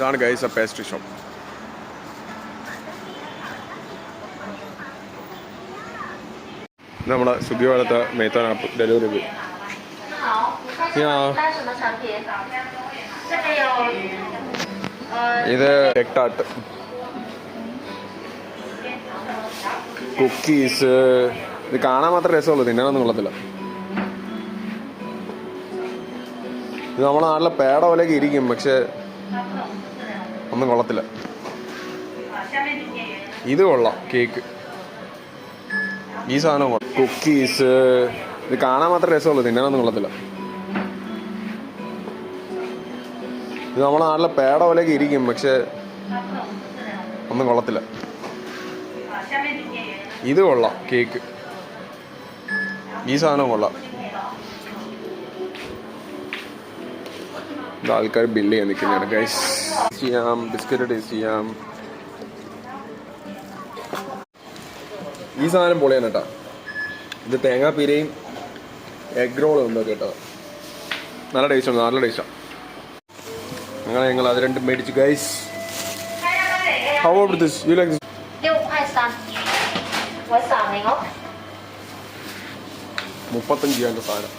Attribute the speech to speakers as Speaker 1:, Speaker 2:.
Speaker 1: ഇതാണ് guys A pastry shop നമ്മുടെ Swiggy വളർത്ത മെയ്ത്താൻ ആപ്പ് ഡെലിവറി ഇത് എട്ടാട്ട്. കുക്കീസ് ഇത് കാണാൻ മാത്രമേ രസമുള്ളൂ തിന്നാനൊന്നും കൊള്ളത്തില്ല. ഇത് നമ്മുടെ നാട്ടിലെ പേട പോലെയൊക്കെ ഇരിക്കും പക്ഷെ ഒന്നും കൊള്ളത്തില്ല. ഇത് കൊള്ളാം കേക്ക്. ഈ സാധനം കൊള്ളാം. കുക്കീസ് ഇത് കാണാൻ മാത്രമേ രസമുള്ളൂ തിന്നാനൊന്നും കൊള്ളത്തില്ല. ഇത് നമ്മുടെ നാട്ടിലെ പേട പോലെയൊക്കെ ഇരിക്കും പക്ഷെ ഒന്നും കൊള്ളത്തില്ല. ഇത് കൊള്ളാം കേക്ക്. ഈ സാധനം കൊള്ളാം. ഇത് ആൾക്കാർ ബില്ല് ചെയ്യാൻ നിൽക്കുന്നതാണ് ഗൈസ് ചെയ്യാം ബിസ്ക്കറ്റ് ടേസ്റ്റ് ചെയ്യാം ഈ സാധനം പൊളിയാണ് കേട്ടോ ഇത് തേങ്ങാപ്പീരയും എഗ് റോളും ഉണ്ടോ കേട്ടോ നല്ല ടേസ്റ്റ് ഉണ്ട് നല്ല ടേസ്റ്റാണ് അങ്ങനെ ഞങ്ങൾ അത് രണ്ടും മേടിച്ചു guys how about this you like this
Speaker 2: 六块三，我扫您哦。
Speaker 1: മുപ്പത്തഞ്ച് രൂപ സാധനം